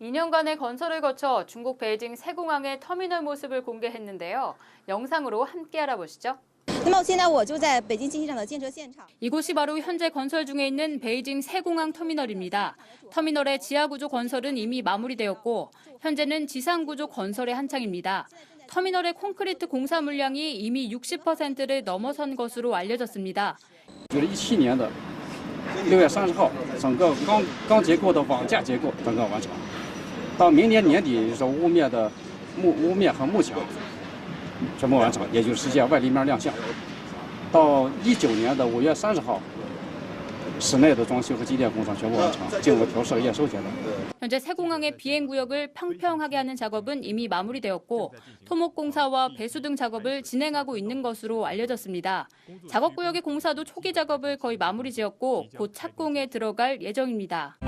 2년간의 건설을 거쳐 중국 베이징 새 공항의 터미널 모습을 공개했는데요. 영상으로 함께 알아보시죠. 那么现在我就在北京金鸡站的建设现场。 이곳이 바로 현재 건설 중에 있는 베이징 새 공항 터미널입니다. 터미널의 지하 구조 건설은 이미 마무리되었고 현재는 지상 구조 건설의 한창입니다. 터미널의 콘크리트 공사 물량이 이미 60%를 넘어선 것으로 알려졌습니다. 就是一七年的六月三十号，整个钢钢结构的网架结构整个完成。 到明年年底，就是屋面的木屋面和幕墙全部完成，也就是实现外立面亮相。到一九年的五月三十号，室内的装修和机电工程全部完成，进入调设验收阶段。 현재 새 공항의 비행 구역을 평평하게 하는 작업은 이미 마무리되었고 토목 공사와 배수 등 작업을 진행하고 있는 것으로 알려졌습니다. 작업 구역의 공사도 초기 작업을 거의 마무리 지었고 곧 착공에 들어갈 예정입니다.